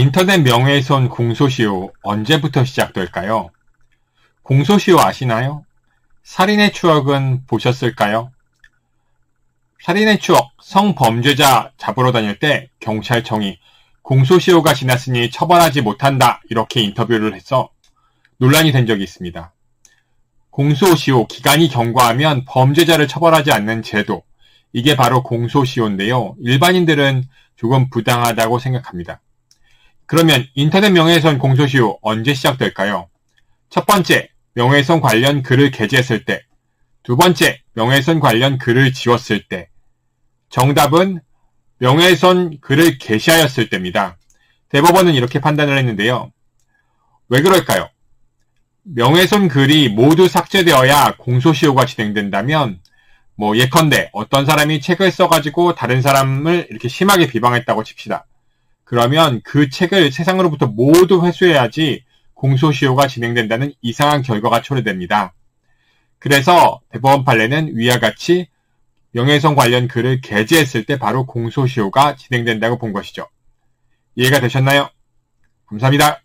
인터넷 명예훼손 공소시효 언제부터 시작될까요? 공소시효 아시나요? 살인의 추억은 보셨을까요? 살인의 추억, 성범죄자 잡으러 다닐 때 경찰청이 공소시효가 지났으니 처벌하지 못한다 이렇게 인터뷰를 해서 논란이 된 적이 있습니다. 공소시효 기간이 경과하면 범죄자를 처벌하지 않는 제도 이게 바로 공소시효인데요. 일반인들은 조금 부당하다고 생각합니다. 그러면 인터넷 명예훼손 공소시효 언제 시작될까요? 첫 번째, 명예훼손 관련 글을 게재했을 때. 두 번째, 명예훼손 관련 글을 지웠을 때. 정답은 명예훼손 글을 게시하였을 때입니다. 대법원은 이렇게 판단을 했는데요. 왜 그럴까요? 명예훼손 글이 모두 삭제되어야 공소시효가 진행된다면 뭐 예컨대 어떤 사람이 책을 써가지고 다른 사람을 이렇게 심하게 비방했다고 칩시다. 그러면 그 책을 세상으로부터 모두 회수해야지 공소시효가 진행된다는 이상한 결과가 초래됩니다. 그래서 대법원 판례는 위와 같이 명예훼손 관련 글을 게재했을 때 바로 공소시효가 진행된다고 본 것이죠. 이해가 되셨나요? 감사합니다.